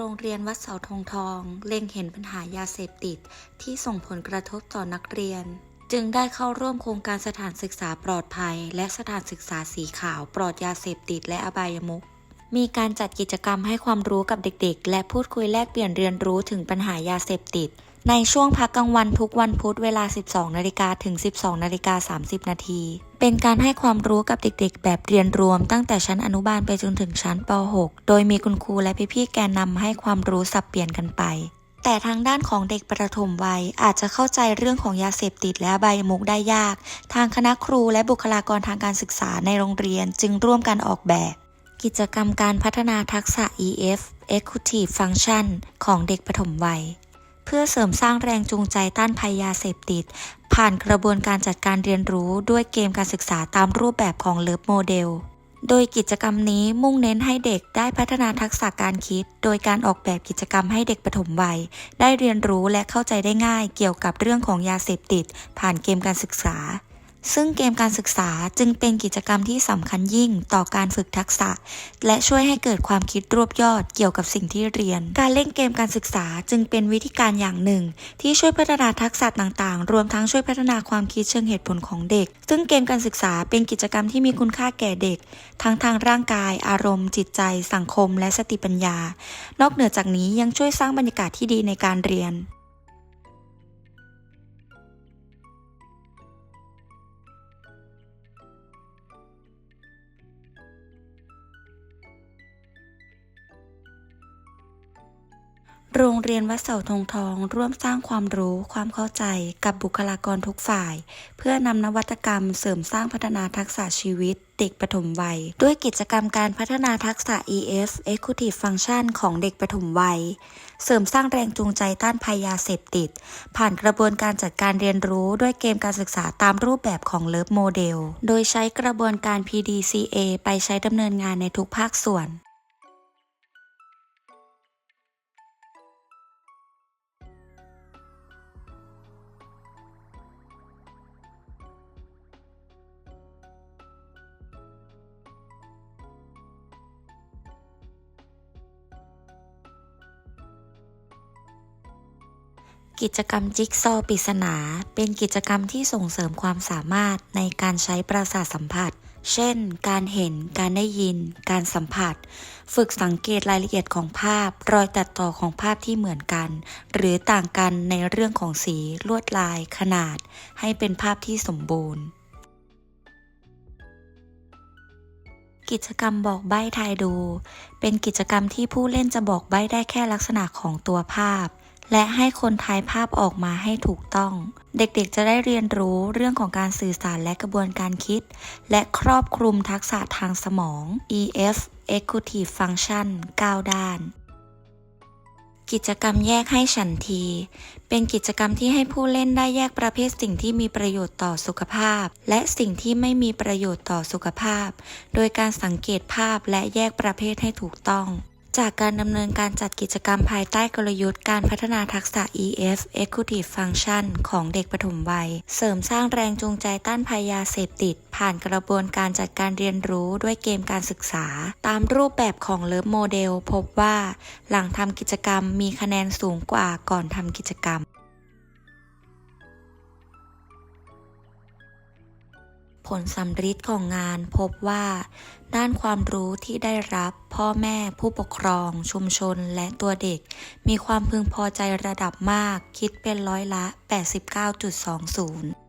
โรงเรียนวัดเสาธงทอง เล็งเห็นปัญหายาเสพติด ที่ส่งผลกระทบต่อนักเรียน จึงได้เข้าร่วมโครงการสถานศึกษาปลอดภัย และสถานศึกษาสีขาวปลอดยาเสพติดและอบายมุขมีการจัดกิจกรรมให้ความรู้กับเด็กๆ และพูดคุยแลกเปลี่ยนเรียนรู้ถึงปัญหายาเสพติด ในช่วงพักกลางวันทุกวันพุธเวลา 12 นาฬิกาถึง 12 นาฬิกา 30 นาที เป็นการให้ความรู้กับเด็กๆ แบบเรียนรวม ตั้งแต่ชั้นอนุบาลไปจนถึงชั้นป .6 โดยมีคุณครูและพี่ๆ แกนนำให้ความรู้สับเปลี่ยนกันไป แต่ทางด้านของเด็กประถมวัยอาจจะเข้าใจเรื่องของยาเสพติดและอบมุกได้ยาก ทางคณะครูและบุคลากรทางการศึกษาในโรงเรียนจึงร่วมกันออกแบบ กิจกรรมการพัฒนาทักษะ EF Executive Function ของเด็กปฐมวัย พื่อเสริมสร้างแรงจูงใจต้านภัยยาเสพติด ผ่านกระบวนการจัดการเรียนรู้ด้วยเกมการศึกษาตามรูปแบบของเลิฟโมเดล โดยกิจกรรมนี้มุ่งเน้นให้เด็กได้พัฒนาทักษะการคิด โดยการออกแบบกิจกรรมให้เด็กปฐมวัย ได้เรียนรู้และเข้าใจได้ง่ายเกี่ยวกับเรื่องของยาเสพติด ผ่านเกมการศึกษา ซึ่งเกมการศึกษาจึงเป็นกิจกรรมที่สำคัญยิ่งต่อการฝึกทักษะ และช่วยให้เกิดความคิดรวบยอดเกี่ยวกับสิ่งที่เรียน การเล่นเกมการศึกษาจึงเป็นวิธีการอย่างหนึ่ง ที่ช่วยพัฒนาทักษะต่างๆ รวมทั้งช่วยพัฒนาความคิดเชิงเหตุผลของเด็ก ซึ่งเกมการศึกษาเป็นกิจกรรมที่มีคุณค่าแก่เด็ก ทั้งทางร่างกาย อารมณ์ จิตใจ สังคม และสติปัญญา นอกเหนือจากนี้ยังช่วยสร้างบรรยากาศที่ดีในการเรียน โรงเรียนวัดเสาธงทอง ร่วมสร้างความรู้ความเข้าใจกับบุคลากรทุกฝ่าย เพื่อนำนวัตกรรมเสริมสร้างพัฒนาทักษะชีวิตเด็กปฐมวัย ด้วยกิจกรรมการพัฒนาทักษะ EF Executive Function ของเด็กปฐมวัย เสริมสร้างแรงจูงใจต้านภัยยาเสพติด ผ่านกระบวนการจัดการเรียนรู้ด้วยเกมการศึกษาตามรูปแบบของเลิฟโมเดล โดยใช้กระบวนการ PDCA ไปใช้ดำเนินงานในทุกภาคส่วน กิจกรรมจิ๊กซอว์ปริศนา เป็นกิจกรรมที่ส่งเสริมความสามารถในการใช้ประสาทสัมผัส เช่น การเห็น การได้ยิน การสัมผัส ฝึกสังเกตรายละเอียดของภาพ รอยตัดต่อของภาพที่เหมือนกัน หรือต่างกันในเรื่องของสี ลวดลาย ขนาด ให้เป็นภาพที่สมบูรณ์กิจกรรมบอกใบ้ทายดู เป็นกิจกรรมที่ผู้เล่นจะบอกใบ้ได้แค่ลักษณะของตัวภาพ และให้คนทายภาพออกมาให้ถูกต้อง เด็กๆจะได้เรียนรู้เรื่องของการสื่อสารและกระบวนการคิด และครอบคลุมทักษะทางสมอง EF Executive Function 9 ด้านกิจกรรมแยกให้ฉันที เป็นกิจกรรมที่ให้ผู้เล่นได้แยกประเภทสิ่งที่มีประโยชน์ต่อสุขภาพ และสิ่งที่ไม่มีประโยชน์ต่อสุขภาพ โดยการสังเกตภาพและแยกประเภทให้ถูกต้อง จากการดำเนินการจัดกิจกรรมภายใต้กลยุทธ์การพัฒนาทักษะ EF Executive Function ของเด็กปฐมวัย เสริมสร้างแรงจูงใจต้านภัยยาเสพติด ผ่านกระบวนการจัดการเรียนรู้ด้วยเกมการศึกษา ตามรูปแบบของเลิฟโมเดลพบว่า หลังทำกิจกรรมมีคะแนนสูงกว่าก่อนทำกิจกรรม ผลสำฤทธิ์ของงานพบว่า ด้านความรู้ที่ได้รับพ่อแม่ผู้ปกครอง ชุมชนและตัวเด็ก มีความพึงพอใจระดับมากคิดเป็นร้อยละ 89.20